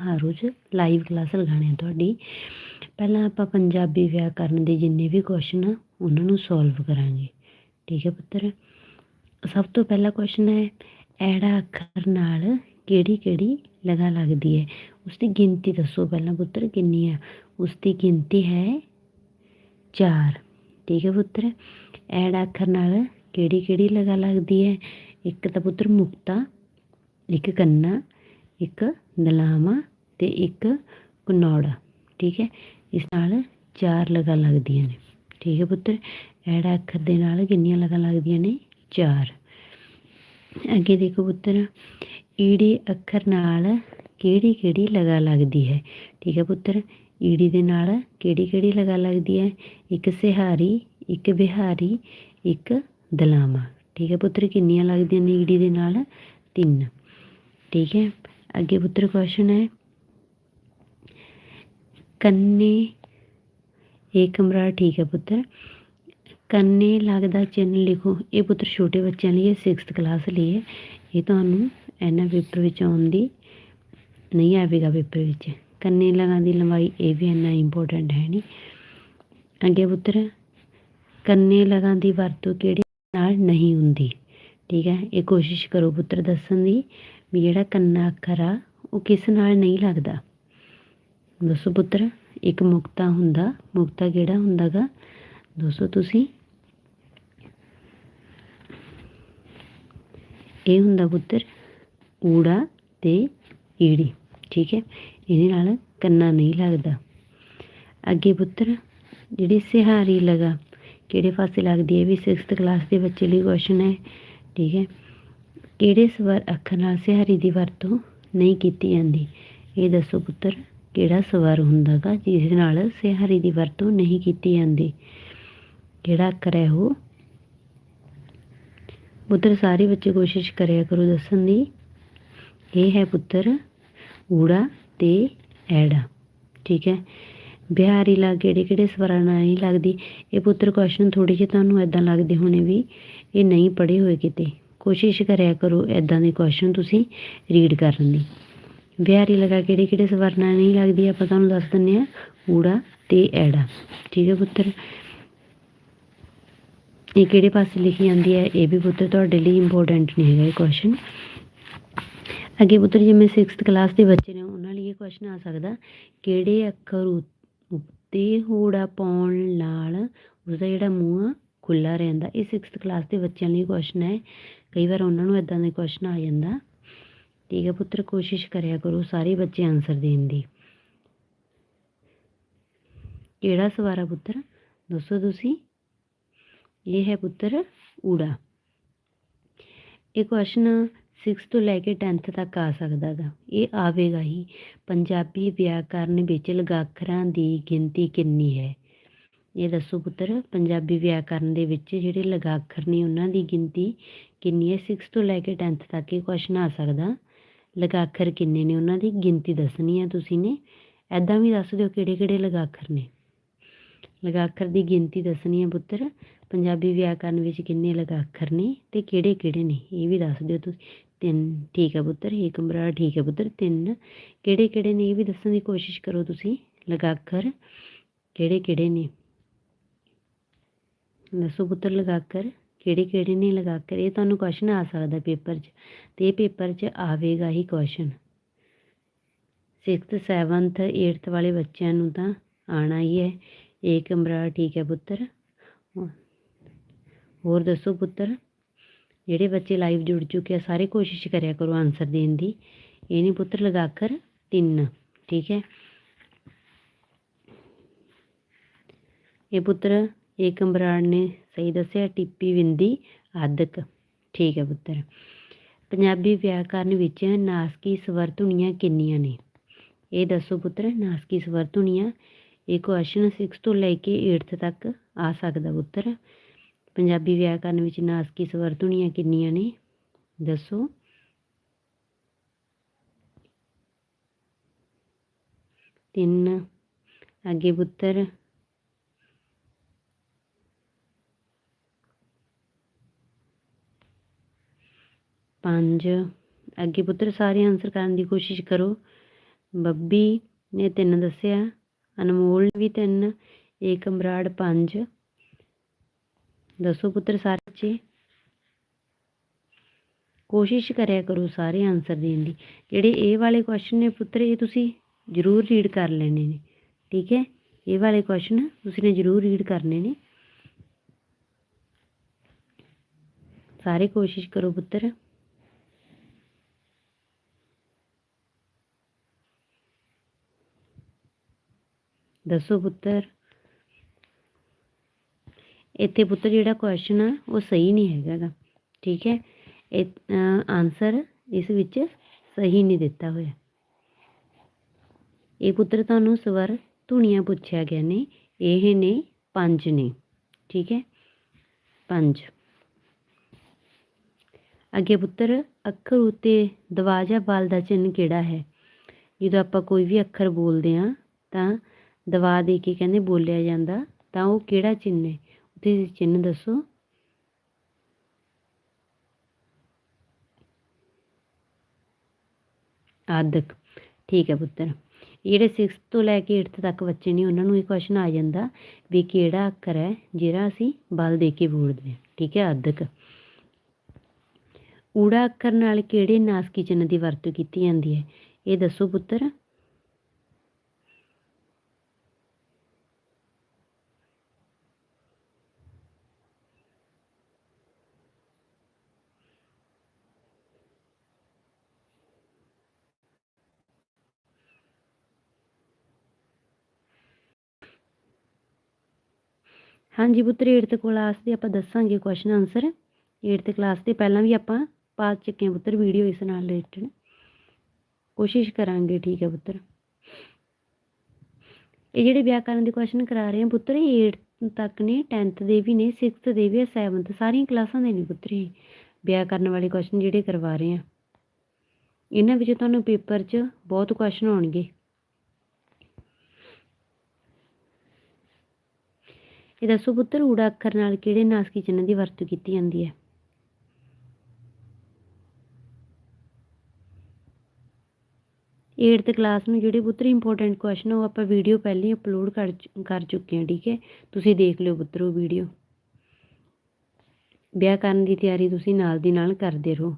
ਹਰ ਰੋਜ਼ live class ਲਗਾਉਣੀ ਹੈ ਤੁਹਾਡੀ। ਪਹਿਲਾਂ ਆਪਾਂ ਪੰਜਾਬੀ ਵਿਆਕਰਨ ਦੇ ਜਿੰਨੇ ਵੀ ਕੁਐਸਚਨ ਆ, ਉਹਨਾਂ ਨੂੰ ਸੋਲਵ ਕਰਾਂਗੇ। ਠੀਕ ਹੈ ਪੁੱਤਰ? ਸਭ ਤੋਂ ਪਹਿਲਾ ਕੁਐਸਚਨ ਹੈ, ਐੜਾ ਅੱਖਰ ਨਾਲ ਕਿਹੜੀ ਕਿਹੜੀ ਲਗਾ ਲੱਗਦੀ ਹੈ? ਉਸ ਦੀ ਗਿਣਤੀ ਦੱਸੋ ਪਹਿਲਾਂ ਪੁੱਤਰ, ਕਿੰਨੀ ਹੈ ਉਸ ਦੀ ਗਿਣਤੀ ਹੈ 4 ਠੀਕ ਹੈ ਪੁੱਤਰ? ਐੜਾ ਅੱਖਰ ਨਾਲ ਕਿਹੜੀ ਕਿਹੜੀ ਲਗਾ ਲੱਗਦੀ ਹੈ? ਇੱਕ ਤਾਂ ਪੁੱਤਰ ਮੁਕਤਾ, ਇੱਕ ਕੰਨਾ, ਇੱਕ ਦਲਾਮਾ ਤੇ ਇੱਕ ਕਨੌੜਾ ਠੀਕ ਹੈ? ਇਸ ਨਾਲ ਚਾਰ ਲਗਾ ਲੱਗਦੀਆਂ ਨੇ। ਠੀਕ ਹੈ ਪੁੱਤਰ? ਐੜਾ ਅੱਖਰ ਦੇ ਨਾਲ ਕਿੰਨੀਆਂ ਲਗਾ ਲੱਗਦੀਆਂ ਨੇ? ਚਾਰ। ਅੱਗੇ ਦੇਖੋ ਪੁੱਤਰ, ਈੜੀ ਅੱਖਰ ਨਾਲ ਕਿਹੜੀ ਕਿਹੜੀ ਲਗਾ ਲੱਗਦੀ ਹੈ? ਠੀਕ ਹੈ ਪੁੱਤਰ, ਈੜੀ ਦੇ ਨਾਲ ਕਿਹੜੀ ਕਿਹੜੀ ਲਗਾ ਲੱਗਦੀ ਹੈ? ਇੱਕ ਸਿਹਾਰੀ, ਇੱਕ ਬਿਹਾਰੀ, ਇੱਕ ਦਲਾਮਾ। ਠੀਕ ਹੈ ਪੁੱਤਰ, ਕਿੰਨੀਆਂ ਲੱਗਦੀਆਂ ਨੇ ਈੜੀ ਦੇ ਨਾਲ? ਤਿੰਨ। ਠੀਕ ਹੈ? ਅੱਗੇ ਪੁੱਤਰ ਕੁਐਸਚਨ ਹੈ ਕੰਨੇ, ਇਹ ਕਮਰਾ ਠੀਕ ਹੈ ਪੁੱਤਰ। ਕੰਨੇ ਲੱਗਦਾ ਚਿੰਨ ਲਿਖੋ। ਇਹ ਪੁੱਤਰ ਛੋਟੇ ਬੱਚਿਆਂ ਲਈ ਹੈ 6th ਕਲਾਸ ਲਈ ਹੈ। ਇਹ ਤੁਹਾਨੂੰ ਇਹਨਾਂ ਪੇਪਰ ਵਿੱਚ ਆਉਣ ਦੀ ਨਹੀਂ ਆਵੇਗਾ ਪੇਪਰ ਵਿੱਚ। ਕੰਨੇ ਲਗਾਂ ਦੀ ਲੰਬਾਈ ਇਹ ਵੀ ਇੰਨਾ ਇੰਪੋਰਟੈਂਟ ਹੈ ਨਹੀਂ। ਅੱਗੇ ਪੁੱਤਰ, ਕੰਨੇ ਲਗਾਂ ਦੀ ਵਰਤੋਂ ਕਿਹੜੇ ਨਾਲ ਨਹੀਂ ਹੁੰਦੀ? ਠੀਕ ਹੈ, ਇਹ ਕੋਸ਼ਿਸ਼ ਕਰੋ ਪੁੱਤਰ ਦੱਸਣ ਦੀ ਵੀ ਜਿਹੜਾ ਕੰਨਾ ਅੱਖਰ ਆ, ਉਹ ਕਿਸ ਨਾਲ ਨਹੀਂ ਲੱਗਦਾ? ਦੱਸੋ ਪੁੱਤਰ ਇੱਕ ਮੁਕਤਾ ਹੁੰਦਾ, ਮੁਕਤਾ ਕਿਹੜਾ ਹੁੰਦਾਗਾ? ਦੱਸੋ ਤੁਸੀਂ। ਇਹ ਹੁੰਦਾ ਪੁੱਤਰ, ਊੜਾ ਤੇ ਈੜੀ, ਠੀਕ ਹੈ? ਇਹਦੇ ਨਾਲ ਕੰਨਾ ਨਹੀਂ ਲੱਗਦਾ। ਅੱਗੇ ਪੁੱਤਰ, ਜਿਹੜੀ ਸਿਹਾਰੀ ਲਗਾ, ਕਿਹੜੇ ਪਾਸੇ ਲੱਗਦੀ ਹੈ? ਵੀ 6th ਕਲਾਸ ਦੇ ਬੱਚੇ ਲਈ ਕੁਐਸਚਨ ਹੈ, ਠੀਕ ਹੈ? ਕਿਹੜੇ ਸਵਰ ਅੱਖਰ ਨਾਲ ਸਿਹਾਰੀ ਦੀ ਵਰਤੋਂ ਨਹੀਂ ਕੀਤੀ ਜਾਂਦੀ? ਇਹ ਦੱਸੋ ਪੁੱਤਰ। ਕਿਹੜਾ ਸਵਰ ਹੁੰਦਾਗਾ ਜਿਸ ਨਾਲ ਸਿਹਾਰੀ ਦੀ ਵਰਤੋਂ ਨਹੀਂ ਕੀਤੀ ਜਾਂਦੀ। ਕਿਹੜਾ ਅੱਖਰ ਹੈ ਉਹ? ਪੁੱਤਰ, ਸਾਰੇ ਬੱਚੇ ਕੋਸ਼ਿਸ਼ ਕਰਿਆ ਕਰੋ ਦੱਸਣ ਦੀ। ਇਹ ਹੈ ਪੁੱਤਰ, ਊੜਾ ਤੇ ਐੜਾ। ਠੀਕ ਹੈ। ਬਿਹਾਰੀ ਲਾ ਕਿਹੜੇ ਕਿਹੜੇ ਸਵਰਾਂ ਨਾਲ ਨਹੀਂ ਲੱਗਦੀ। ਇਹ ਪੁੱਤਰ ਕੁਐਸਚਨ ਥੋੜੇ ਜਿਹੇ ਤੁਹਾਨੂੰ ਐਦਾਂ ਲੱਗਦੇ ਹੋਣੇ ਵੀ ਇਹ ਨਹੀਂ ਪੜ੍ਹੇ ਹੋਏ ਕਿਤੇ। ਕੋਸ਼ਿਸ਼ ਕਰਿਆ ਕਰੋ ਐਦਾਂ ਦੇ ਕੁਐਸਚਨ ਤੁਸੀਂ ਰੀਡ ਕਰਨ ਦੀ। ਬਿਹਾਰੀ ਲਗਾ ਕਿਹੜੇ ਕਿਹੜੇ ਸਵਰਨਾ ਨਹੀਂ ਲੱਗਦੀ, ਆਪਾਂ ਤੁਹਾਨੂੰ ਦੱਸ ਦਿੰਨੇ ਆ ਊੜਾ ਤੇ ਐੜਾ। ਠੀਕ ਹੈ ਪੁੱਤਰ? ਇਹ ਕਿਹੜੇ ਪਾਸੇ ਲਿਖੀ ਜਾਂਦੀ ਹੈ? ਇਹ ਵੀ ਪੁੱਤਰ ਤੁਹਾਡੇ ਲਈ ਇੰਪੋਰਟੈਂਟ ਨਹੀਂ ਹੈਗਾ ਇਹ ਕੁਐਸਚਨ ਅੱਗੇ ਪੁੱਤਰ ਜਿਵੇਂ 6th ਕਲਾਸ ਦੇ ਬੱਚੇ ਨੇ, ਉਹਨਾਂ ਲਈ ਇਹ ਕੁਐਸਚਨ ਆ ਸਕਦਾ, ਕਿਹੜੇ ਅੱਖਰ ਉੱਤੇ ਹੂੜਾ ਪਾਉਣ ਨਾਲ ਉਸਦਾ ਜਿਹੜਾ ਮੂੰਹ ਆ ਖੁੱਲਾ ਰਹਿੰਦਾ? ਇਹ 6th ਕਲਾਸ ਦੇ ਬੱਚਿਆਂ ਲਈ ਕੁਐਸਚਨ ਹੈ। ਕਈ ਵਾਰ ਉਹਨਾਂ ਨੂੰ ਇਦਾਂ ਦੇ ਕੁਐਸਚਨ ਆ ਜਾਂਦਾ। ਠੀਕ ਹੈ ਪੁੱਤਰ, ਕੋਸ਼ਿਸ਼ ਕਰਿਆ ਕਰੋ ਸਾਰੇ ਬੱਚੇ ਆਨਸਰ ਦੇਣ ਦੀ। ਕਿਹੜਾ ਸਵਾਰਾ ਪੁੱਤਰ? ਦੱਸੋ ਤੁਸੀਂ। ਇਹ ਹੈ ਪੁੱਤਰ ਊੜਾ। ਇਹ ਕੁਐਸਚਨ 6 ਤੋਂ ਲੈ ਕੇ 10th ਤੱਕ ਆ ਸਕਦਾ ਗਾ। ਇਹ ਆਵੇਗਾ ਹੀ। ਪੰਜਾਬੀ ਵਿਆਕਰਨ ਵਿੱਚ ਲਗਾਖਰਾਂ ਦੀ ਗਿਣਤੀ ਕਿੰਨੀ ਹੈ? ਇਹ ਦੱਸੋ ਪੁੱਤਰ, ਪੰਜਾਬੀ ਵਿਆਕਰਨ ਦੇ ਵਿੱਚ ਜਿਹੜੇ ਲਗਾਖਰ ਨੇ ਉਹਨਾਂ ਦੀ ਗਿਣਤੀ ਕਿੰਨੀ ਹੈ? 6 ਤੋਂ ਲੈ ਕੇ 10th ਤੱਕ ਇਹ ਕੁਐਸਚਨ ਆ ਸਕਦਾ। ਲਗਾਖਰ ਕਿੰਨੇ ਨੇ ਉਹਨਾਂ ਦੀ? ਗਿਣਤੀ ਦੱਸਣੀ ਹੈ ਤੁਸੀਂ ਨੇ। ਐਦਾਂ ਵੀ ਦੱਸ ਦਿਓ ਕਿਹੜੇ ਕਿਹੜੇ ਲਗਾਖਰ ਨੇ। ਲਗਾਖਰ ਦੀ ਗਿਣਤੀ ਦੱਸਣੀ ਹੈ ਪੁੱਤਰ। ਪੰਜਾਬੀ ਵਿਆਕਰਨ ਵਿੱਚ ਕਿੰਨੇ ਲਗਾਖਰ ਨੇ ਤੇ ਕਿਹੜੇ ਕਿਹੜੇ ਨੇ? ਇਹ ਵੀ ਦੱਸ ਦਿਓ ਤੁਸੀਂ। ਤਿੰਨ, ਠੀਕ ਹੈ ਪੁੱਤਰ। ਇੱਕ ਬਰਾ ਠੀਕ ਹੈ ਪੁੱਤਰ। ਤਿੰਨ, ਕਿਹੜੇ ਕਿਹੜੇ ਨੇ? ਇਹ ਵੀ ਦੱਸਣ ਦੀ ਕੋਸ਼ਿਸ਼ ਕਰੋ ਤੁਸੀਂ। ਲਗਾਖਰ ਕਿਹੜੇ ਕਿਹੜੇ ਨੇ? ਦੱਸੋ ਪੁੱਤਰ ਲਗਾਖਰ। ਕਿਹੜੇ ਕਿਹੜੇ ਨੇ ਲਗਾਖਰ ਇਹ ਤੁਹਾਨੂੰ ਕੁਐਸਚਨ ਆ ਸਕਦਾ ਪੇਪਰ 'ਚ ਤੇ ਇਹ ਪੇਪਰ 'ਚ ਆਵੇਗਾ ਹੀ ਕੁਐਸਚਨ 6th 7th 8th ਵਾਲੇ ਬੱਚਿਆਂ ਨੂੰ ਤਾਂ ਆਣਾ ਹੀ ਹੈ। ਏਕ ਬਰਾ ਠੀਕ ਹੈ ਪੁੱਤਰ। ਹੋਰ ਦੱਸੋ ਪੁੱਤਰ, ਜਿਹੜੇ ਬੱਚੇ ਲਾਈਵ ਜੁੜ ਚੁੱਕੇ ਆ, ਸਾਰੇ ਕੋਸ਼ਿਸ਼ ਕਰਿਆ ਕਰੋ ਆਨਸਰ ਦੇਣ ਦੀ। ਇਹ ਨਹੀਂ ਪੁੱਤਰ ਲਗਾਖਰ ਤਿੰਨ, ਠੀਕ ਹੈ। ਇਹ ਪੁੱਤਰ ਏਕ ਬਰਾੜ ਨੇ ਸਹੀ ਦੱਸਿਆ, ਟਿੱਪੀ ਬਿੰਦੀ ਆਦਿਕ। ਠੀਕ ਹੈ ਪੁੱਤਰ। ਪੰਜਾਬੀ ਵਿਆਕਰਨ ਵਿੱਚ ਨਾਸਕੀ ਸਵਰ ਧੁਨੀਆਂ ਕਿੰਨੀਆਂ ਨੇ? ਇਹ ਦੱਸੋ ਪੁੱਤਰ, ਨਾਸਕੀ ਸਵਰ ਧੁਨੀਆਂ ਇਹ ਕੁਐਸਚਨ 6 ਤੋਂ ਲੈ ਕੇ 8th ਤੱਕ ਆ ਸਕਦਾ ਪੁੱਤਰ। ਪੰਜਾਬੀ ਵਿਆਕਰਨ ਵਿੱਚ ਨਾਸਕੀ ਸਵਰ ਧੁਨੀਆਂ ਕਿੰਨੀਆਂ ਨੇ? ਦੱਸੋ। ਤਿੰਨ। ਅੱਗੇ ਪੁੱਤਰ ਪੰਜ। ਅੱਗੇ ਪੁੱਤਰ, ਸਾਰੇ ਆਨਸਰ ਕਰਨ ਦੀ ਕੋਸ਼ਿਸ਼ ਕਰੋ। ਬੱਬੀ ਨੇ ਤਿੰਨ ਦੱਸਿਆ। ਅਨਮੋਲ ਵੀ ਤਿੰਨ। ਏਕ ਬਰਾੜ ਪੰਜ। ਦੱਸੋ ਪੁੱਤਰ, ਸਾਰੇ ਬੱਚੇ। ਕੋਸ਼ਿਸ਼ ਕਰਿਆ ਕਰੋ ਸਾਰੇ ਆਨਸਰ ਦੇਣ ਦੀ। ਜਿਹੜੇ ਇਹ ਵਾਲੇ ਕੁਐਸਚਨ ਨੇ ਪੁੱਤਰ, ਇਹ ਤੁਸੀਂ ਜ਼ਰੂਰ ਰੀਡ ਕਰ ਲੈਣੇ ਨੇ। ਠੀਕ ਹੈ? ਇਹ ਵਾਲੇ ਕੁਐਸਚਨ ਤੁਸੀਂ ਨੇ ਜ਼ਰੂਰ ਰੀਡ ਕਰਨੇ ਨੇ। ਸਾਰੇ ਕੋਸ਼ਿਸ਼ ਕਰੋ ਪੁੱਤਰ। ਦੱਸੋ ਪੁੱਤਰ। ਇੱਥੇ ਪੁੱਤਰ ਜਿਹੜਾ ਕੁਐਸਚਨ ਆ, ਉਹ ਸਹੀ ਨਹੀਂ ਹੈਗਾ ਗਾ। ਠੀਕ ਹੈ? ਇਹ ਆਨਸਰ ਇਸ ਵਿੱਚ ਸਹੀ ਨਹੀਂ ਦਿੱਤਾ ਹੋਇਆ। ਇਹ ਪੁੱਤਰ ਤੁਹਾਨੂੰ ਸਵਰ ਧੁਨੀਆਂ ਪੁੱਛਿਆ ਗਿਆ ਨੇ। ਇਹ ਨੇ ਪੰਜ ਨੇ। ਠੀਕ ਹੈ? ਪੰਜ। ਅੱਗੇ ਪੁੱਤਰ, ਅੱਖਰ ਉੱਤੇ ਦਵਾ ਬਾਲ ਦਾ ਚਿੰਨ੍ਹ ਕਿਹੜਾ ਹੈ? ਜਦੋਂ ਆਪਾਂ ਕੋਈ ਵੀ ਅੱਖਰ ਬੋਲਦੇ ਆ ਤਾਂ ਦਵਾ ਦੇ ਕੇ ਕਹਿੰਦੇ ਬੋਲਿਆ ਜਾਂਦਾ, ਤਾਂ ਉਹ ਕਿਹੜਾ ਚਿੰਨ੍ਹ ਹੈ? ਉੱਥੇ ਚਿੰਨ੍ਹ ਦੱਸੋ। ਆਦਕ। ਠੀਕ ਹੈ ਪੁੱਤਰ। ਜਿਹੜੇ 6th ਤੋਂ ਲੈ ਕੇ 8th ਤੱਕ ਬੱਚੇ ਨੇ, ਉਹਨਾਂ ਨੂੰ ਇਹ ਕੁਐਸਚਨ ਆ ਜਾਂਦਾ ਵੀ ਕਿਹੜਾ ਅੱਖਰ ਹੈ ਜਿਹੜਾ ਅਸੀਂ ਬਲ ਦੇ ਕੇ ਬੋਲਦੇ ਹਾਂ? ਠੀਕ ਹੈ ਆਦਕ। ਊੜਾ ਅੱਖਰ ਨਾਲ ਕਿਹੜੇ ਨਾਸਕੀ ਚਿੰਨ੍ਹ ਦੀ ਵਰਤੋਂ ਕੀਤੀ ਜਾਂਦੀ ਹੈ? ਇਹ ਦੱਸੋ ਪੁੱਤਰ। ਹਾਂਜੀ ਪੁੱਤਰ 8th ਕਲਾਸ ਦੇ ਆਪਾਂ ਦੱਸਾਂਗੇ ਕੁਐਸਚਨ ਆਨਸਰ 8th ਕਲਾਸ ਦੇ ਪਹਿਲਾਂ ਵੀ ਆਪਾਂ ਪਾ ਚੁੱਕੇ ਹਾਂ ਪੁੱਤਰ ਵੀਡੀਓ ਇਸ ਨਾਲ ਰਿਲੇਟਡ ਕੋਸ਼ਿਸ਼ ਕਰਾਂਗੇ, ਠੀਕ ਹੈ ਪੁੱਤਰ। ਇਹ ਜਿਹੜੇ ਵਿਆਕਰਨ ਦੇ ਕੁਐਸਚਨ ਕਰਾ ਰਹੇ ਹਾਂ ਪੁੱਤਰ, ਇਹ 8th ਤੱਕ ਨੇ 10th ਦੇ ਵੀ ਨੇ 6th ਦੇ ਵੀ 7th ਸਾਰੀਆਂ ਕਲਾਸਾਂ ਦੇ ਨੇ ਪੁੱਤਰ ਇਹ। ਵਿਆਕਰਨ ਵਾਲੇ ਕੁਐਸਚਨ ਜਿਹੜੇ ਕਰਵਾ ਰਹੇ ਹਾਂ। ਇਹਨਾਂ ਵਿੱਚ ਤੁਹਾਨੂੰ ਪੇਪਰ 'ਚ ਬਹੁਤ ਕੁਐਸਚਨ ਆਉਣਗੇ। ਇਹ ਦੱਸੋ ਪੁੱਤਰ, ਊੜਾ ਅੱਖਰ ਨਾਲ ਕਿਹੜੇ ਨਾਸਕੀ ਚਿੰਨ੍ਹ ਦੀ ਵਰਤੋਂ ਕੀਤੀ ਜਾਂਦੀ ਹੈ? ਏਟਥ ਕਲਾਸ ਨੂੰ ਜਿਹੜੇ ਪੁੱਤਰ ਇੰਪੋਰਟੈਂਟ ਕੁਐਸਚਨ ਉਹ ਆਪਾਂ ਵੀਡੀਓ ਪਹਿਲਾਂ ਹੀ ਅਪਲੋਡ ਕਰ ਕਰ ਚੁੱਕੇ ਹਾਂ, ਠੀਕ ਹੈ? ਤੁਸੀਂ ਦੇਖ ਲਿਓ ਪੁੱਤਰ ਉਹ ਵੀਡੀਓ ਵਿਆਹ ਕਰਨ ਦੀ ਤਿਆਰੀ ਤੁਸੀਂ ਨਾਲ ਦੀ ਨਾਲ ਕਰਦੇ ਰਹੋ।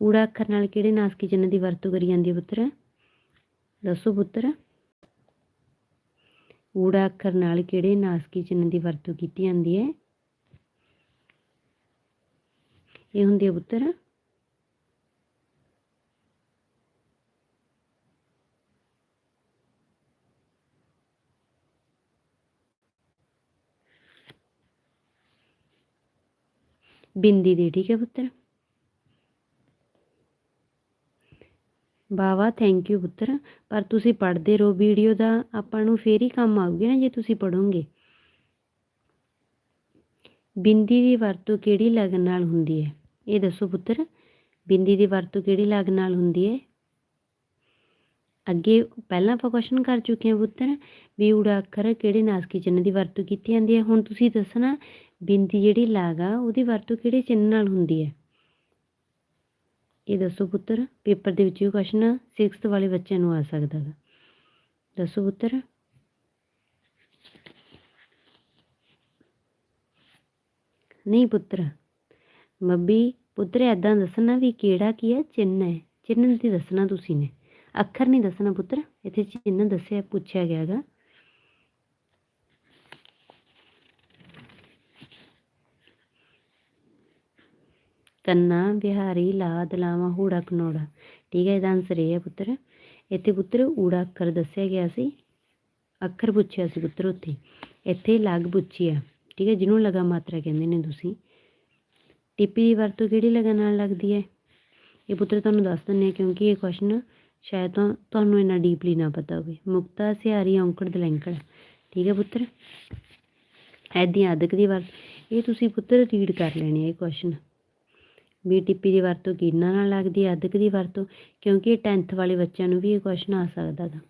ਊੜਾ ਅੱਖਰ ਨਾਲ ਕਿਹੜੇ ਨਾਸਕੀ ਚਿੰਨ੍ਹ ਦੀ ਵਰਤੋਂ ਕਰੀ ਜਾਂਦੀ ਹੈ ਪੁੱਤਰ? ਦੱਸੋ ਪੁੱਤਰ। ਊੜਾ ਅੱਖਰ ਨਾਲ ਕਿਹੜੇ ਨਾਸਕੀ ਚਿੰਨ੍ਹ ਦੀ ਵਰਤੋਂ ਕੀਤੀ ਜਾਂਦੀ ਹੈ? ਇਹ ਹੁੰਦੀ ਹੈ ਪੁੱਤਰ ਬਿੰਦੀ ਦੇ, ਠੀਕ ਹੈ ਪੁੱਤਰ। ਬਾਵਾ ਥੈਂਕ ਯੂ ਪੁੱਤਰ। ਪਰ ਤੁਸੀਂ ਪੜ੍ਹਦੇ ਰਹੋ, ਵੀਡੀਓ ਦਾ ਆਪਾਂ ਨੂੰ ਫੇਰ ਹੀ ਕੰਮ ਆਊਗੀ ਨਾ ਜੇ ਤੁਸੀਂ ਪੜੋਗੇ ਬਿੰਦੀ ਦੀ ਵਰਤੋਂ ਕਿਹੜੀ ਲਗਨ ਨਾਲ ਹੁੰਦੀ ਹੈ? ਇਹ ਦੱਸੋ ਪੁੱਤਰ, ਬਿੰਦੀ ਦੀ ਵਰਤੋਂ ਕਿਹੜੀ ਲਗਨ ਨਾਲ ਹੁੰਦੀ ਹੈ? ਅੱਗੇ ਪਹਿਲਾਂ ਆਪਾਂ ਕੁਐਸਚਨ ਕਰ ਚੁੱਕੇ ਹਾਂ ਪੁੱਤਰ, ਵੀ ਊੜਾ ਅੱਖਰ ਕਿਹੜੇ ਨਾਸਕੀ ਚਿੰਨ੍ਹ ਦੀ ਵਰਤੋਂ ਕੀਤੀ ਜਾਂਦੀ ਹੈ? ਹੁਣ ਤੁਸੀਂ ਦੱਸਣਾ, ਬਿੰਦੀ ਜਿਹੜੀ ਲਾਗ ਆ, ਉਹਦੀ ਵਰਤੋਂ ਕਿਹੜੇ ਚਿੰਨ੍ਹ ਨਾਲ ਹੁੰਦੀ ਹੈ? ਇਹ ਦੱਸੋ ਪੁੱਤਰ, ਪੇਪਰ ਦੇ ਵਿੱਚ ਇਹ ਕੁਐਸਚਨ 6th ਵਾਲੇ ਬੱਚਿਆਂ ਨੂੰ ਆ ਸਕਦਾ ਹੈ ਦੱਸੋ ਪੁੱਤਰ। ਨਹੀਂ ਪੁੱਤਰ ਮੱਬੀ ਪੁੱਤਰ ਐਦਾਂ ਦੱਸਣਾ ਵੀ ਕਿਹੜਾ ਕੀ ਹੈ? ਚਿੰਨ੍ਹ ਹੈ। ਚਿੰਨ੍ਹ ਦੀ ਦੱਸਣਾ ਤੁਸੀਂ ਨੇ। ਅੱਖਰ ਨਹੀਂ ਦੱਸਣਾ ਪੁੱਤਰ। ਇੱਥੇ ਚਿੰਨ੍ਹ ਦੱਸਿਆ, ਪੁੱਛਿਆ ਗਿਆ ਹੈਗਾ ਕੰਨਾ, ਵਿਹਾਰੀ ਲਾ ਲਾਵਾ, ਹੂੜਾ, ਕਨੋੜਾ। ਠੀਕ ਹੈ, ਇਹਦਾ ਆਨਸਰ ਇਹ ਹੈ ਪੁੱਤਰ। ਇੱਥੇ ਪੁੱਤਰ ਊੜਾ ਅੱਖਰ ਦੱਸਿਆ ਗਿਆ ਸੀ। ਅੱਖਰ ਪੁੱਛਿਆ ਸੀ ਪੁੱਤਰ ਉੱਥੇ। ਇੱਥੇ ਲਗ ਪੁੱਛੀ ਆ। ਠੀਕ ਹੈ, ਜਿਹਨੂੰ ਲਗਾ ਮਾਤਰਾ ਕਹਿੰਦੇ ਨੇ ਤੁਸੀਂ। ਟਿੱਪੀ ਦੀ ਵਰਤੋਂ ਕਿਹੜੀ ਲਗਾ ਨਾਲ ਲੱਗਦੀ ਹੈ? ਇਹ ਪੁੱਤਰ ਤੁਹਾਨੂੰ ਦੱਸ ਦਿੰਦੇ ਹਾਂ ਕਿਉਂਕਿ ਇਹ ਕੁਐਸਚਨ ਸ਼ਾਇਦ ਤੁਹਾਨੂੰ ਇੰਨਾ ਡੀਪਲੀ ਨਾ ਪਤਾ ਹੋਵੇ। ਮੁਕਤਾ, ਸਿਹਾਰੀ, ਔਂਕੜ, ਦਲੈਂਕੜ। ਠੀਕ ਹੈ ਪੁੱਤਰ। ਐਦੀ ਆਦਕ ਦੀ ਵਰਤ ਇਹ ਤੁਸੀਂ ਪੁੱਤਰ ਰੀਡ ਕਰ ਲੈਣੇ ਇਹ ਕੁਐਸਚਨ ਵੀ ਟਿੱਪੀ ਦੀ ਵਰਤੋਂ ਕਿਹਨਾਂ ਨਾਲ ਲੱਗਦੀ ਹੈ, ਅਧਿਕ ਦੀ ਵਰਤੋਂ, ਕਿਉਂਕਿ ਇਹ 10th ਵਾਲੇ ਬੱਚਿਆਂ ਨੂੰ ਵੀ ਇਹ ਕੁਐਸਚਨ ਆ ਸਕਦਾ ਗਾ।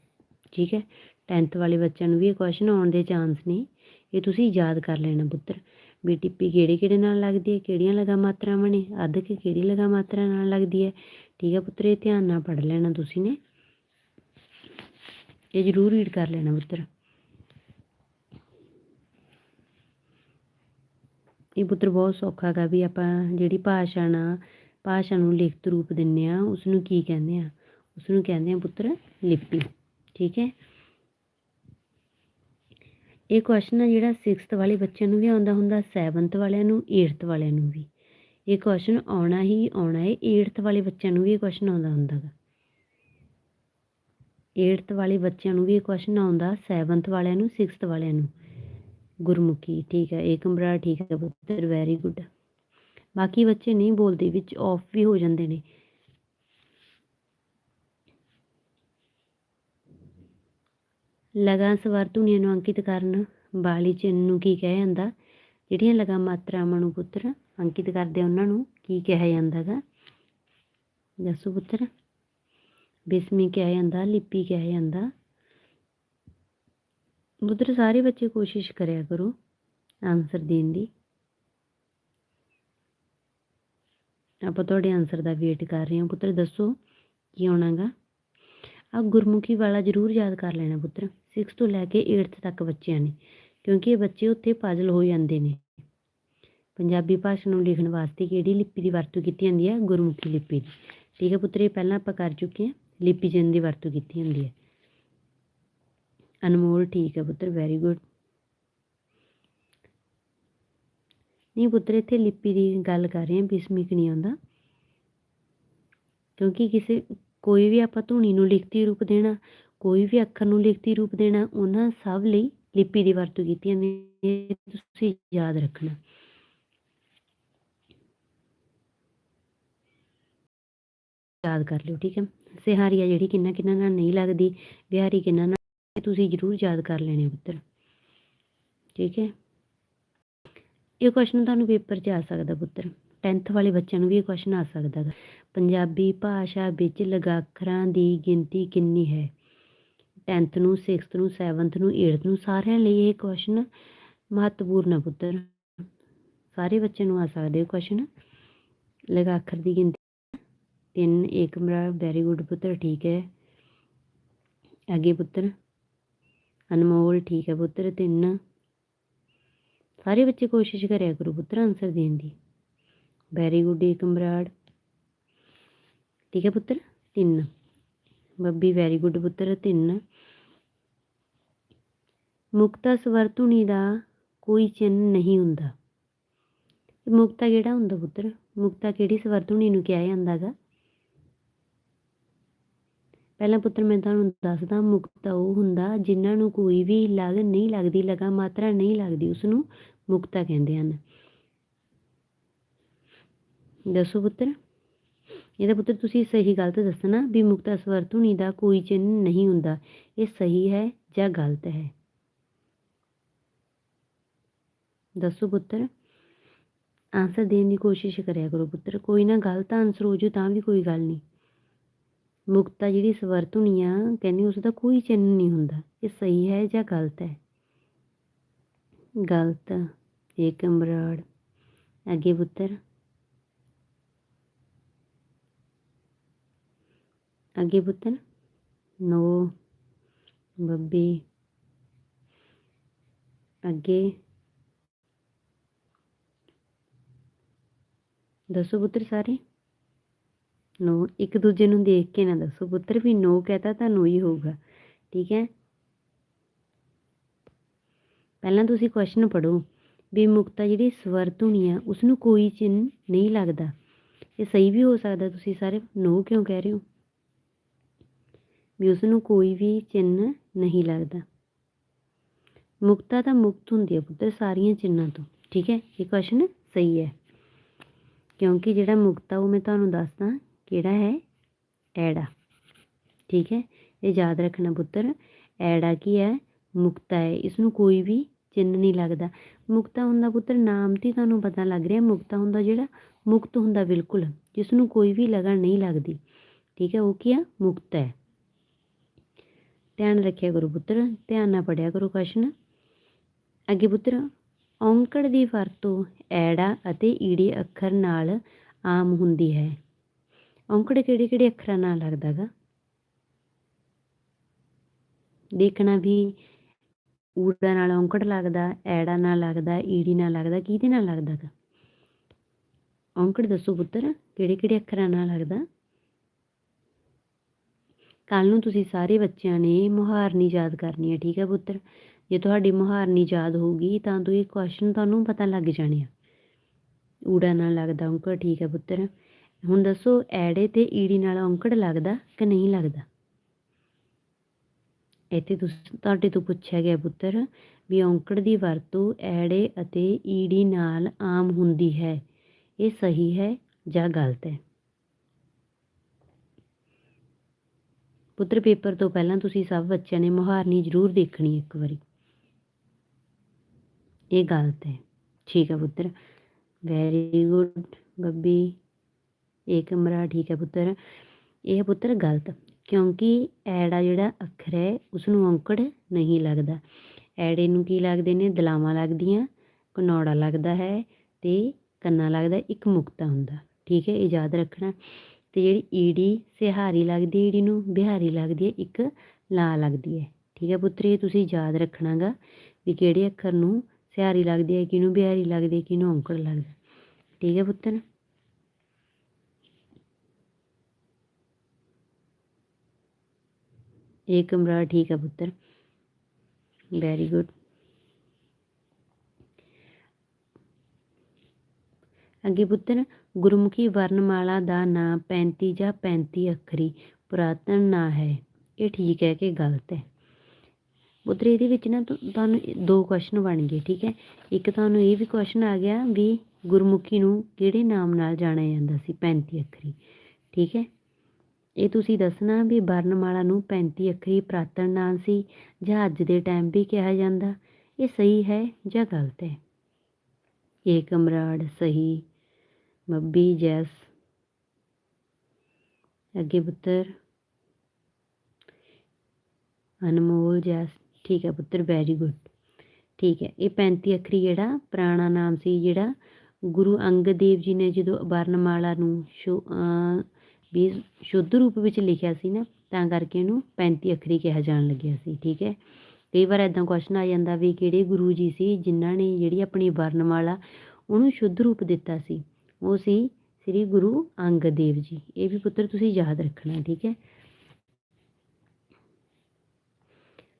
ਠੀਕ ਹੈ? 10th ਵਾਲੇ ਬੱਚਿਆਂ ਨੂੰ ਵੀ ਇਹ ਕੁਐਸਚਨ ਆਉਣ ਦੇ ਚਾਂਸ ਨੇ। ਇਹ ਤੁਸੀਂ ਯਾਦ ਕਰ ਲੈਣਾ ਪੁੱਤਰ, ਵੀ ਟਿੱਪੀ ਕਿਹੜੇ ਕਿਹੜੇ ਨਾਲ ਲੱਗਦੀ ਹੈ, ਕਿਹੜੀਆਂ ਲਗਾ ਮਾਤਰਾਵਾਂ ਨੇ, ਅੱਧਕ ਕਿਹੜੀ ਲਗਾ ਮਾਤਰਾ ਨਾਲ ਲੱਗਦੀ ਹੈ। ਠੀਕ ਹੈ ਪੁੱਤਰ, ਇਹ ਧਿਆਨ ਨਾਲ ਪੜ੍ਹ ਲੈਣਾ ਤੁਸੀਂ ਨੇ। ਇਹ ਜ਼ਰੂਰ ਰੀਡ ਕਰ ਲੈਣਾ ਪੁੱਤਰ। ਇਹ ਪੁੱਤਰ ਬਹੁਤ ਸੌਖਾ ਹੈਗਾ ਵੀ ਆਪਾਂ ਜਿਹੜੀ ਭਾਸ਼ਾ ਨਾ ਭਾਸ਼ਾ ਨੂੰ ਲਿਖਤ ਰੂਪ ਦਿੰਨੇ ਆ ਉਸ ਨੂੰ ਕੀ ਕਹਿੰਦੇ ਆ? ਉਸ ਨੂੰ ਕਹਿੰਦੇ ਆ ਪੁੱਤਰ ਲਿਪੀ ਠੀਕ ਹੈ? ਇਹ ਕੁਐਸਚਨ ਆ ਜਿਹੜਾ 6th ਵਾਲੇ ਬੱਚਿਆਂ ਨੂੰ ਵੀ ਆਉਂਦਾ ਹੁੰਦਾ 7th ਵਾਲਿਆਂ ਨੂੰ 8th ਵਾਲਿਆਂ ਨੂੰ ਵੀ। ਇਹ ਕੁਐਸਚਨ ਆਉਣਾ ਹੀ ਆਉਣਾ ਹੈ 8th ਵਾਲੇ ਬੱਚਿਆਂ ਨੂੰ ਵੀ ਇਹ ਕੁਐਸਚਨ ਆਉਂਦਾ ਹੁੰਦਾ ਗਾ। 8th ਵਾਲੇ ਬੱਚਿਆਂ ਨੂੰ ਵੀ ਇਹ ਕੁਐਸਚਨ ਆਉਂਦਾ 7th ਵਾਲਿਆਂ ਨੂੰ 6th ਵਾਲਿਆਂ ਨੂੰ। ਗੁਰਮੁਖੀ, ਠੀਕ ਹੈ, ਏਕਮ ਬਰਾ ਠੀਕ ਹੈ, ਪੁੱਤਰ ਵੈਰੀ ਗੁੱਡ ਬਾਕੀ ਬੱਚੇ ਨਹੀਂ ਬੋਲਦੇ, ਵਿੱਚ ਆਫ ਵੀ ਹੋ ਜਾਂਦੇ ਨੇ। ਲਗਾ ਸਵਰ ਧੁਨੀਆਂ ਨੂੰ ਅੰਕਿਤ ਕਰਨ ਵਾਲੀ ਚਿੰਨ ਨੂੰ ਕੀ ਕਿਹਾ ਜਾਂਦਾ? ਜਿਹੜੀਆਂ ਲਗਾ ਮਾਤਰਾਵਾਂ ਨੂੰ ਪੁੱਤਰ, ਅੰਕਿਤ ਕਰਦੇ ਉਹਨਾਂ ਨੂੰ ਕੀ ਕਿਹਾ ਜਾਂਦਾਗਾ? ਦੱਸੋ ਪੁੱਤਰ। ਬਿਸਮੀ ਕਿਹਾ ਜਾਂਦਾ, ਲਿਪੀ ਕਿਹਾ ਜਾਂਦਾ। ਪੁੱਤਰ ਸਾਰੇ ਬੱਚੇ ਕੋਸ਼ਿਸ਼ ਕਰਿਆ ਕਰੋ ਆਨਸਰ ਦੇਣ ਦੀ। ਆਪਾਂ ਤੁਹਾਡੇ ਆਨਸਰ ਦਾ ਵੇਟ ਕਰ ਰਹੇ ਹਾਂ। ਪੁੱਤਰ, ਦੱਸੋ ਕੀ ਆਉਣਾਗਾ ਆ ਗੁਰਮੁਖੀ ਵਾਲਾ ਜ਼ਰੂਰ ਯਾਦ ਕਰ ਲੈਣਾ ਪੁੱਤਰ। 6 ਤੋਂ ਲੈ ਕੇ 8th ਤੱਕ ਬੱਚਿਆਂ ਨੇ, ਕਿਉਂਕਿ ਇਹ ਬੱਚੇ ਉੱਥੇ ਪਾਜਲ ਹੋ ਜਾਂਦੇ ਨੇ। ਪੰਜਾਬੀ ਭਾਸ਼ਾ ਨੂੰ ਲਿਖਣ ਵਾਸਤੇ ਕਿਹੜੀ ਲਿਪੀ ਦੀ ਵਰਤੋਂ ਕੀਤੀ ਜਾਂਦੀ ਹੈ? ਗੁਰਮੁਖੀ ਲਿਪੀ ਦੀ। ਠੀਕ ਹੈ ਪੁੱਤਰ, ਇਹ ਪਹਿਲਾਂ ਆਪਾਂ ਕਰ ਚੁੱਕੇ ਹਾਂ। ਲਿਪੀ ਜਨ ਦੀ ਵਰਤੋਂ ਕੀਤੀ ਹੁੰਦੀ ਹੈ। ਅਨਮੋਲ ਠੀਕ ਹੈ ਪੁੱਤਰ ਵੈਰੀ ਗੁੱਡ ਨਹੀਂ ਪੁੱਤਰ, ਇੱਥੇ ਲਿਪੀ ਦੀ ਗੱਲ ਕਰ ਰਹੇ ਹਾਂ, ਬਿਸਮਿਕ ਨਹੀਂ ਆਉਂਦਾ। ਕਿਉਂਕਿ ਕਿਸੇ, ਕੋਈ ਵੀ ਆਪਾਂ ਧੁਨੀ ਨੂੰ ਲਿਖਤੀ ਰੂਪ ਦੇਣਾ, ਕੋਈ ਵੀ ਅੱਖਰ ਨੂੰ ਲਿਖਤੀ ਰੂਪ ਦੇਣਾ, ਉਹਨਾਂ ਸਭ ਲਈ ਲਿਪੀ ਦੀ ਵਰਤੋਂ ਕੀਤੀ ਜਾਂਦੀ ਤੁਸੀਂ ਯਾਦ ਰੱਖਣਾ। ਯਾਦ ਕਰ ਲਿਓ, ਠੀਕ ਹੈ। ਸਿਹਾਰੀਆ ਜਿਹੜੀ ਕਿੰਨਾ ਕਿੰਨਾ ਨਾਲ ਨਹੀਂ ਲੱਗਦੀ, ਬਿਹਾਰੀ ਕਿੰਨਾ ਨਾਲ ਇਹ ਤੁਸੀਂ ਜ਼ਰੂਰ ਯਾਦ ਕਰ ਲੈਣੇ ਪੁੱਤਰ। ਠੀਕ ਹੈ? ਇਹ ਕੁਐਸਚਨ ਤੁਹਾਨੂੰ ਪੇਪਰ 'ਚ ਆ ਸਕਦਾ ਪੁੱਤਰ। 10th ਵਾਲੇ ਬੱਚਿਆਂ ਨੂੰ ਵੀ ਇਹ ਕੁਐਸਚਨ ਆ ਸਕਦਾ ਹੈ ਪੰਜਾਬੀ ਭਾਸ਼ਾ ਵਿੱਚ ਲਗਾਖਰਾਂ ਦੀ ਗਿਣਤੀ ਕਿੰਨੀ ਹੈ? 10th ਨੂੰ 6th ਨੂੰ 7th ਨੂੰ 8th ਨੂੰ ਸਾਰਿਆਂ ਲਈ ਇਹ ਕੁਐਸਚਨ ਮਹੱਤਵਪੂਰਨ ਹੈ ਪੁੱਤਰ। ਸਾਰੇ ਬੱਚਿਆਂ ਨੂੰ ਆ ਸਕਦੇ ਕੁਐਸਚਨ ਲਗਾਖਰ ਦੀ ਗਿਣਤੀ ਤਿੰਨ, ਇੱਕ ਮੇਰਾ ਵੈਰੀ ਗੁੱਡ ਪੁੱਤਰ, ਠੀਕ ਹੈ। ਅੱਗੇ ਪੁੱਤਰ ਅਨਮੋਲ, ਠੀਕ ਹੈ ਪੁੱਤਰ ਤਿੰਨ ਸਾਰੇ ਬੱਚੇ ਕੋਸ਼ਿਸ਼ ਕਰਿਆ ਕਰੋ ਪੁੱਤਰ ਆਨਸਰ ਦੇਣ ਦੀ। ਵੈਰੀ ਗੁੱਡ ਏਕਮ ਬਰਾੜ ਠੀਕ ਹੈ ਪੁੱਤਰ, ਤਿੰਨ। ਬੱਬੀ ਵੈਰੀ ਗੁੱਡ ਪੁੱਤਰ, ਤਿੰਨ। ਮੁਕਤਾ ਸਵਰ ਧੁਨੀ ਦਾ ਕੋਈ ਚਿੰਨ ਨਹੀਂ ਹੁੰਦਾ। ਮੁਕਤਾ ਕਿਹੜਾ ਹੁੰਦਾ ਪੁੱਤਰ? ਮੁਕਤਾ ਕਿਹੜੀ ਸਵਰ ਧੁਨੀ ਨੂੰ ਕਿਹਾ ਜਾਂਦਾਗਾ ਪਹਿਲਾਂ ਪੁੱਤਰ ਮੈਂ ਤੁਹਾਨੂੰ ਦੱਸਦਾ, ਮੁਕਤਾ ਉਹ ਹੁੰਦਾ ਜਿਨ੍ਹਾਂ ਨੂੰ ਕੋਈ ਵੀ ਲਗ ਨਹੀਂ ਲੱਗਦੀ, ਲਗਾ ਮਾਤਰਾ ਨਹੀਂ ਲੱਗਦੀ ਉਸ ਨੂੰ ਮੁਕਤਾ ਕਹਿੰਦੇ ਹਨ। ਦੱਸੋ ਪੁੱਤਰ, ਇਹਦਾ ਪੁੱਤਰ ਤੁਸੀਂ ਸਹੀ ਗਲਤ ਦੱਸਣਾ ਵੀ ਮੁਕਤਾ ਸਵਰ ਧੁਨੀ ਦਾ ਕੋਈ ਚਿੰਨ ਨਹੀਂ ਹੁੰਦਾ। ਇਹ ਸਹੀ ਹੈ ਜਾਂ ਗਲਤ ਹੈ? ਦੱਸੋ ਪੁੱਤਰ ਆਨਸਰ ਦੇਣ ਦੀ ਕੋਸ਼ਿਸ਼ ਕਰਿਆ ਕਰੋ ਪੁੱਤਰ। ਕੋਈ ਨਾ ਗਲਤ ਆਨਸਰ ਹੋ ਜੂ ਤਾਂ ਵੀ ਕੋਈ ਗੱਲ ਨਹੀਂ। ਮੁਕਤਾ ਜਿਹੜੀ ਸਵਰ ਧੁਨੀ ਆ, ਕਹਿੰਦੀ ਉਸ ਦਾ ਕੋਈ ਚਿੰਨ ਨਹੀਂ ਹੁੰਦਾ। ਇਹ ਸਹੀ ਹੈ ਜਾਂ ਗਲਤ ਹੈ? ਗਲਤ, ਇੱਕ ਬਰਾੜ ਅੱਗੇ ਪੁੱਤਰ। ਅੱਗੇ ਪੁੱਤਰ। ਨੋ। ਬੱਬੀ। ਅੱਗੇ। ਦੱਸੋ ਪੁੱਤਰ ਸਾਰੇ। ਨੋ ਇੱਕ ਦੂਜੇ ਨੂੰ ਦੇਖ ਕੇ ਨਾ ਦੱਸੋ, ਪੁੱਤਰ, ਵੀ ਨੋ ਕਹਤਾ ਤਾਂ ਨੋ ਹੀ ਹੋਊਗਾ। ਠੀਕ ਹੈ? ਪਹਿਲਾਂ ਤੁਸੀਂ ਕੁਐਸਚਨ ਪੜੋ ਵੀ ਮੁਕਤਾ ਜਿਹੜੀ ਸਵਰ ਧੁਨੀ ਆ ਉਸ ਨੂੰ ਕੋਈ ਚਿੰਨ ਨਹੀਂ ਲੱਗਦਾ। ਇਹ ਸਹੀ ਵੀ ਹੋ ਸਕਦਾ ਤੁਸੀਂ ਸਾਰੇ ਨੋ ਕਿਉਂ ਕਹਿ ਰਹੇ ਹੋ? ਵੀ ਉਸ ਨੂੰ ਕੋਈ ਵੀ ਚਿੰਨ ਨਹੀਂ ਲੱਗਦਾ। ਮੁਕਤਾ ਤਾਂ ਮੁਕਤ ਹੁੰਦੀ ਹੈ ਪੁੱਤਰ ਸਾਰੀਆਂ ਚਿੰਨਾਂ ਤੋਂ। ਠੀਕ ਹੈ? ਇਹ ਕੁਐਸਚਨ ਸਹੀ ਹੈ। ਕਿਉਂਕਿ ਜਿਹੜਾ ਮੁਕਤਾ ਉਹ ਮੈਂ ਤੁਹਾਨੂੰ ਦੱਸਦਾ ਕਿਹੜਾ ਹੈ? ਐੜਾ। ਠੀਕ ਹੈ? ਇਹ ਯਾਦ ਰੱਖਣਾ ਪੁੱਤਰ, ਐੜਾ ਕੀ ਹੈ? ਮੁਕਤਾ ਹੈ। ਇਸ ਨੂੰ ਕੋਈ ਵੀ ਚਿੰਨ ਨਹੀਂ ਲੱਗਦਾ। ਮੁਕਤਾ ਹੁੰਦਾ ਪੁੱਤਰ, ਨਾਮ ਤੇ ਤੁਹਾਨੂੰ ਪਤਾ ਲੱਗ ਰਿਹਾ, ਮੁਕਤਾ ਹੁੰਦਾ ਜਿਹੜਾ ਮੁਕਤ ਹੁੰਦਾ ਬਿਲਕੁਲ ਜਿਸ ਨੂੰ ਕੋਈ ਵੀ ਲਗਨ ਨਹੀਂ ਲੱਗਦੀ। ਠੀਕ ਹੈ? ਉਹ ਕੀ ਆ? ਮੁਕਤ ਹੈ। ਧਿਆਨ ਰੱਖਿਆ ਕਰੋ ਪੁੱਤਰ, ਧਿਆਨ ਨਾਲ ਪੜਿਆ ਕਰੋ ਕੁਐਸਚਨ ਅੱਗੇ ਪੁੱਤਰ, ਔਂਕੜ ਦੀ ਵਰਤੋਂ ਐੜਾ ਅਤੇ ਈੜੀ ਅੱਖਰ ਨਾਲ ਆਮ ਹੁੰਦੀ ਹੈ। ਔਂਕੜ ਕਿਹੜੇ ਕਿਹੜੇ ਅੱਖਰਾਂ ਨਾਲ ਲੱਗਦਾ ਗਾ ਦੇਖਣਾ ਵੀ ਊੜਾ ਨਾਲ ਔਂਕੜ ਲੱਗਦਾ, ਐੜਾ ਨਾਲ ਲੱਗਦਾ, ਈੜੀ ਨਾਲ ਲੱਗਦਾ, ਕਿਹਦੇ ਨਾਲ ਲੱਗਦਾ ਗਾ ਔਂਕੜ ਦੱਸੋ ਪੁੱਤਰ, ਕਿਹੜੇ ਕਿਹੜੇ ਅੱਖਰਾਂ ਨਾਲ ਲੱਗਦਾ? ਕੱਲ ਨੂੰ ਤੁਸੀਂ ਸਾਰੇ ਬੱਚਿਆਂ ਨੇ ਮੁਹਾਰਨੀ ਯਾਦ ਕਰਨੀ ਹੈ, ਠੀਕ ਹੈ ਪੁੱਤਰ? ਜੇ ਤੁਹਾਡੀ ਮੁਹਾਰਨੀ ਯਾਦ ਹੋਊਗੀ ਤਾਂ ਤੁਸੀਂ ਕੁਐਸਚਨ ਤੁਹਾਨੂੰ ਪਤਾ ਲੱਗ ਜਾਣੇ ਆ। ਊੜਾ ਨਾਲ ਲੱਗਦਾ ਔਂਕੜ, ਠੀਕ ਹੈ ਪੁੱਤਰ? ਹੁਣ ਦੱਸੋ, ਐੜੇ ਤੇ ਈੜੀ ਨਾਲ ਔਂਕੜ ਲੱਗਦਾ ਕਿ ਨਹੀਂ ਲੱਗਦਾ? ਇੱਥੇ ਤੁਹਾਡੇ ਤੋਂ ਪੁੱਛਿਆ ਗਿਆ ਪੁੱਤਰ ਵੀ ਔਂਕੜ ਦੀ ਵਰਤੋਂ ਐੜੇ ਅਤੇ ਈੜੀ ਨਾਲ ਆਮ ਹੁੰਦੀ ਹੈ, ਇਹ ਸਹੀ ਹੈ ਜਾਂ ਗਲਤ ਹੈ? ਪੁੱਤਰ, ਪੇਪਰ ਤੋਂ ਪਹਿਲਾਂ ਤੁਸੀਂ ਸਭ ਬੱਚਿਆਂ ਨੇ ਮੁਹਾਰਨੀ ਜ਼ਰੂਰ ਦੇਖਣੀ ਇੱਕ ਵਾਰੀ। ਇਹ ਗਲਤ ਹੈ। ਠੀਕ ਹੈ ਪੁੱਤਰ। Very good Babbi. ਇਹ ਕਮਰਾ ਠੀਕ ਹੈ ਪੁੱਤਰ। ਇਹ ਪੁੱਤਰ ਗਲਤ, ਕਿਉਂਕਿ ਐੜਾ ਜਿਹੜਾ ਅੱਖਰ ਹੈ ਉਸ ਨੂੰ ਔਂਕੜ ਨਹੀਂ ਲੱਗਦਾ। ਐੜੇ ਨੂੰ ਕੀ ਲੱਗਦੇ ਨੇ? ਦਲਾਵਾਂ ਲੱਗਦੀਆਂ ਕਨੌੜਾ ਲੱਗਦਾ ਹੈ ਤੇ ਕੰਨਾ ਲੱਗਦਾ, ਇੱਕ ਮੁਕਤਾ ਹੁੰਦਾ। ਠੀਕ ਹੈ, ਇਹ ਯਾਦ ਰੱਖਣਾ। ਤੇ ਜਿਹੜੀ ਈੜੀ ਸਿਹਾਰੀ ਲੱਗਦੀ ਈੜੀ ਨੂੰ ਬਿਹਾਰੀ ਲੱਗਦੀ ਹੈ, ਇੱਕ ਲਾ ਲੱਗਦੀ ਹੈ। ਠੀਕ ਹੈ ਪੁੱਤਰ, ਇਹ ਤੁਸੀਂ ਯਾਦ ਰੱਖਣਾਗਾ ਵੀ ਕਿਹੜੇ ਅੱਖਰ ਨੂੰ ਸਿਹਾਰੀ ਲੱਗਦੀ ਹੈ, ਕਿਹਨੂੰ ਬਿਹਾਰੀ ਲੱਗਦੀ ਹੈ, ਕਿਹਨੂੰ ਔਂਕੜ ਲੱਗਦਾ। ਠੀਕ ਹੈ ਪੁੱਤਰ। ਇਹ ਕਮਰਾ ਠੀਕ ਹੈ ਪੁੱਤਰ ਵੈਰੀ ਗੁੱਡ ਅੱਗੇ ਪੁੱਤਰ ਗੁਰਮੁਖੀ ਵਰਣਮਾਲਾ ਦਾ ਨਾਂ 35 ਜਾਂ 35 ਅੱਖਰੀ ਪੁਰਾਤਨ ਨਾਂ ਹੈ ਇਹ ਠੀਕ ਹੈ ਕਿ ਗਲਤ ਹੈ ਪੁੱਤਰ ਇਹਦੇ ਵਿੱਚ ਨਾ ਤੁਹਾਨੂੰ ਦੋ ਕੁਐਸਚਨ ਬਣ ਗਏ ਠੀਕ ਹੈ ਇੱਕ ਤੁਹਾਨੂੰ ਇਹ ਵੀ ਕੁਐਸਚਨ ਆ ਗਿਆ ਵੀ ਗੁਰਮੁਖੀ ਨੂੰ ਕਿਹੜੇ ਨਾਮ ਨਾਲ ਜਾਣਿਆ ਜਾਂਦਾ ਸੀ 35 ਅੱਖਰੀ ਠੀਕ ਹੈ ਇਹ ਤੁਸੀਂ ਦੱਸਣਾ ਵੀ ਵਰਨਮਾਲਾ ਨੂੰ 35 ਅੱਖਰੀ ਪੁਰਾਤਨ ਨਾਂ ਸੀ ਜਾਂ ਅੱਜ ਦੇ ਟਾਈਮ ਵੀ ਕਿਹਾ ਜਾਂਦਾ? ਇਹ ਸਹੀ ਹੈ ਜਾਂ ਗਲਤ ਹੈ? ਇਹ ਕਮਰਾੜ ਸਹੀ ਮੱਬੀ ਜੈਸ। ਅੱਗੇ ਪੁੱਤਰ। ਅਨਮੋਲ ਜੈਸ। ਠੀਕ ਹੈ ਪੁੱਤਰ ਵੈਰੀ ਗੁੱਡ ਠੀਕ ਹੈ, ਇਹ 35 ਅੱਖਰੀ ਜਿਹੜਾ ਪੁਰਾਣਾ ਨਾਮ ਸੀ ਜਿਹੜਾ ਗੁਰੂ ਅੰਗਦ ਦੇਵ ਜੀ ਨੇ ਜਦੋਂ ਵਰਨਮਾਲਾ ਨੂੰ ਵੀ ਸ਼ੁੱਧ ਰੂਪ ਵਿੱਚ ਲਿਖਿਆ ਸੀ ਨਾ, ਤਾਂ ਕਰਕੇ ਇਹਨੂੰ 35 ਅੱਖਰੀ ਕਿਹਾ ਜਾਣ ਲੱਗਿਆ ਸੀ, ਠੀਕ ਹੈ? ਕਈ ਵਾਰ ਐਦਾਂ ਕੁਐਸਚਨ ਆ ਜਾਂਦਾ ਵੀ ਕਿਹੜੇ ਗੁਰੂ ਜੀ ਸੀ ਜਿਨ੍ਹਾਂ ਨੇ ਜਿਹੜੀ ਆਪਣੀ ਵਰਨਮਾਲਾ ਉਹਨੂੰ ਸ਼ੁੱਧ ਰੂਪ ਦਿੱਤਾ ਸੀ? ਉਹ ਸੀ ਸ੍ਰੀ ਗੁਰੂ ਅੰਗਦ ਦੇਵ ਜੀ। ਇਹ ਵੀ ਪੁੱਤਰ ਤੁਸੀਂ ਯਾਦ ਰੱਖਣਾ, ਠੀਕ ਹੈ?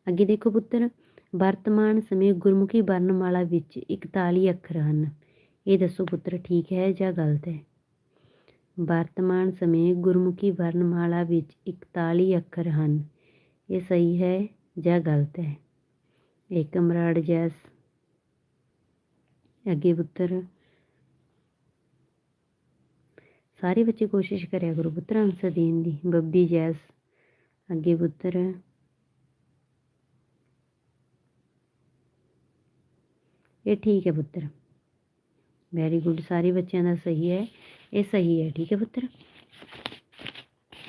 ਅੱਗੇ ਦੇਖੋ ਪੁੱਤਰ, ਵਰਤਮਾਨ ਸਮੇਂ ਗੁਰਮੁਖੀ ਵਰਣਮਾਲਾ ਵਿੱਚ 41 ਅੱਖਰ ਹਨ। ਇਹ ਦੱਸੋ ਪੁੱਤਰ, ਠੀਕ ਹੈ ਜਾਂ ਗਲਤ ਹੈ? ਵਰਤਮਾਨ ਸਮੇਂ ਗੁਰਮੁਖੀ ਵਰਣਮਾਲਾ ਵਿੱਚ 41 ਅੱਖਰ ਹਨ। ਇਹ ਸਹੀ ਹੈ ਜਾਂ ਗਲਤ ਹੈ? ਇੱਕ ਕਮਰਾੜ ਜੈਸ। ਅੱਗੇ ਪੁੱਤਰ। ਸਾਰੇ ਬੱਚੇ ਕੋਸ਼ਿਸ਼ ਕਰਿਆ ਕਰੋ ਪੁੱਤਰ ਆਨਸਰ ਦੇਣ ਦੀ। ਬੱਬੀ ਜੈਸ। ਅੱਗੇ ਪੁੱਤਰ। ਇਹ ਠੀਕ ਹੈ ਪੁੱਤਰ। ਵੈਰੀ ਗੁੱਡ ਸਾਰੇ ਬੱਚਿਆਂ ਦਾ ਸਹੀ ਹੈ। ਇਹ ਸਹੀ ਹੈ, ਠੀਕ ਹੈ ਪੁੱਤਰ।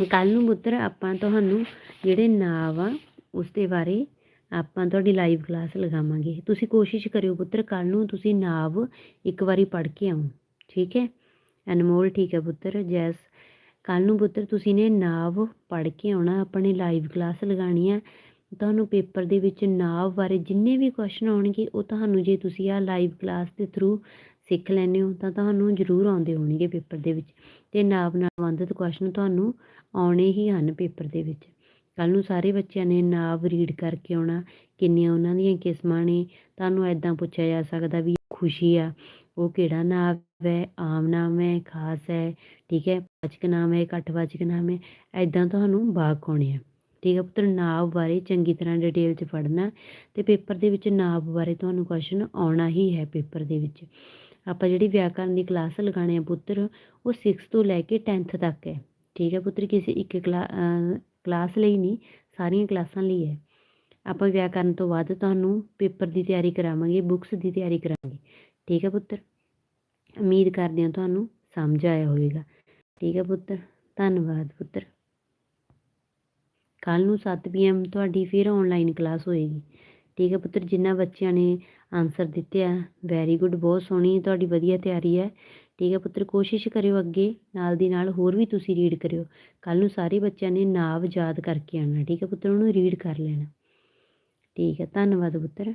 ਕੱਲ ਨੂੰ ਪੁੱਤਰ ਆਪਾਂ ਤੁਹਾਨੂੰ ਜਿਹੜੇ ਨਾਮ ਆ ਉਸ ਦੇ ਬਾਰੇ ਆਪਾਂ ਤੁਹਾਡੀ ਲਾਈਵ ਕਲਾਸ ਲਗਾਵਾਂਗੇ। ਤੁਸੀਂ ਕੋਸ਼ਿਸ਼ ਕਰਿਓ ਪੁੱਤਰ ਕੱਲ ਨੂੰ ਤੁਸੀਂ ਨਾਮ ਇੱਕ ਵਾਰੀ ਪੜ੍ਹ ਕੇ ਆਓ, ਠੀਕ ਹੈ? ਅਨਮੋਲ, ਠੀਕ ਹੈ ਪੁੱਤਰ, ਜੈਸ। ਕੱਲ ਨੂੰ ਪੁੱਤਰ ਤੁਸੀਂ ਨੇ ਨਾਮ ਪੜ੍ਹ ਕੇ ਆਉਣਾ, ਆਪਣੇ ਲਾਈਵ ਕਲਾਸ ਲਗਾਣੀ ਆ। ਤੁਹਾਨੂੰ ਪੇਪਰ ਦੇ ਵਿੱਚ ਨਾਵ ਬਾਰੇ ਜਿੰਨੇ ਵੀ ਕੁਐਸਚਨ ਆਉਣਗੇ, ਉਹ ਤੁਹਾਨੂੰ ਜੇ ਤੁਸੀਂ ਆ ਲਾਈਵ ਕਲਾਸ ਦੇ ਥਰੂ ਸਿੱਖ ਲੈਂਦੇ ਹੋ ਤਾਂ ਤੁਹਾਨੂੰ ਜ਼ਰੂਰ ਆਉਂਦੇ ਹੋਣਗੇ ਪੇਪਰ ਦੇ ਵਿੱਚ ਤੇ ਨਾਪ ਨਾਲ ਸੰਬੰਧਿਤ ਕੁਐਸਚਨ ਤੁਹਾਨੂੰ ਆਉਣੇ ਹੀ ਹਨ ਪੇਪਰ ਦੇ ਵਿੱਚ। ਕੱਲ ਨੂੰ ਸਾਰੇ ਬੱਚਿਆਂ ਨੇ ਨਾਮ ਰੀਡ ਕਰਕੇ ਆਉਣਾ, ਕਿੰਨੀਆਂ ਉਹਨਾਂ ਦੀਆਂ ਕਿਸਮਾਂ ਨੇ, ਤੁਹਾਨੂੰ ਐਦਾਂ ਪੁੱਛਿਆ ਜਾ ਸਕਦਾ ਵੀ ਖੁਸ਼ੀ ਆ, ਉਹ ਕਿਹੜਾ ਨਾਮ ਹੈ, ਆਮ ਨਾਮ ਹੈ, ਖਾਸ ਹੈ, ਠੀਕ ਹੈ, ਵਾਚਕ ਨਾਮ ਹੈ ਘੱਟਵਾਚਕ ਨਾਮ ਹੈ ਐਦਾਂ ਤੁਹਾਨੂੰ ਵਾਕ ਆਉਣੇ ਆ। ਠੀਕ ਹੈ ਪੁੱਤਰ ਨਾਮ ਬਾਰੇ ਚੰਗੀ ਤਰ੍ਹਾਂ ਡਿਟੇਲ 'ਚ ਪੜ੍ਹਨਾ ਤੇ ਪੇਪਰ ਦੇ ਵਿੱਚ ਨਾਮ ਬਾਰੇ ਤੁਹਾਨੂੰ ਕੁਐਸਚਨ ਆਉਣਾ ਹੀ ਹੈ ਪੇਪਰ ਦੇ ਵਿੱਚ। ਆਪਾਂ ਜਿਹੜੀ ਵਿਆਕਰਨ ਦੀ ਕਲਾਸ ਲਗਾਣੇ ਆ ਪੁੱਤਰ, ਉਹ 6 ਤੋਂ ਲੈ ਕੇ 10th ਤੱਕ ਹੈ। ਠੀਕ ਹੈ ਪੁੱਤਰ, ਕਿਸੇ ਇੱਕ ਕਲਾਸ ਲਈ ਨਹੀਂ, ਸਾਰੀਆਂ ਕਲਾਸਾਂ ਲਈ ਹੈ। ਆਪਾਂ ਵਿਆਕਰਨ ਤੋਂ ਬਾਅਦ ਤੁਹਾਨੂੰ ਪੇਪਰ ਦੀ ਤਿਆਰੀ ਕਰਾਵਾਂਗੇ ਬੁੱਕਸ ਦੀ ਤਿਆਰੀ ਕਰਾਵਾਂਗੇ। ਠੀਕ ਹੈ ਪੁੱਤਰ? ਉਮੀਦ ਕਰਦੇ ਹਾਂ ਤੁਹਾਨੂੰ ਸਮਝ ਆਇਆ ਹੋਵੇਗਾ। ਠੀਕ ਹੈ ਪੁੱਤਰ? ਧੰਨਵਾਦ ਪੁੱਤਰ। ਕੱਲ ਨੂੰ 7 ਪੀਐਮ ਤੁਹਾਡੀ ਫਿਰ ਆਨਲਾਈਨ ਕਲਾਸ ਹੋਏਗੀ। ਠੀਕ ਹੈ ਪੁੱਤਰ ਜਿਨ੍ਹਾਂ ਬੱਚਿਆਂ ਨੇ ਆਨਸਰ ਦਿੱਤੇ ਆ। ਵੈਰੀ ਗੁੱਡ ਬਹੁਤ ਸੋਹਣੀ ਤੁਹਾਡੀ ਵਧੀਆ ਤਿਆਰੀ ਹੈ। ਠੀਕ ਹੈ ਪੁੱਤਰ, ਕੋਸ਼ਿਸ਼ ਕਰਿਓ ਅੱਗੇ, ਨਾਲ ਦੀ ਨਾਲ ਹੋਰ ਵੀ ਤੁਸੀਂ ਰੀਡ ਕਰਿਓ। ਕੱਲ ਨੂੰ ਸਾਰੇ ਬੱਚਿਆਂ ਨੇ ਨਾਵ ਯਾਦ ਕਰਕੇ ਆਉਣਾ, ਠੀਕ ਹੈ ਪੁੱਤਰ, ਉਹਨੂੰ ਰੀਡ ਕਰ ਲੈਣਾ। ਠੀਕ ਹੈ, ਧੰਨਵਾਦ ਪੁੱਤਰ।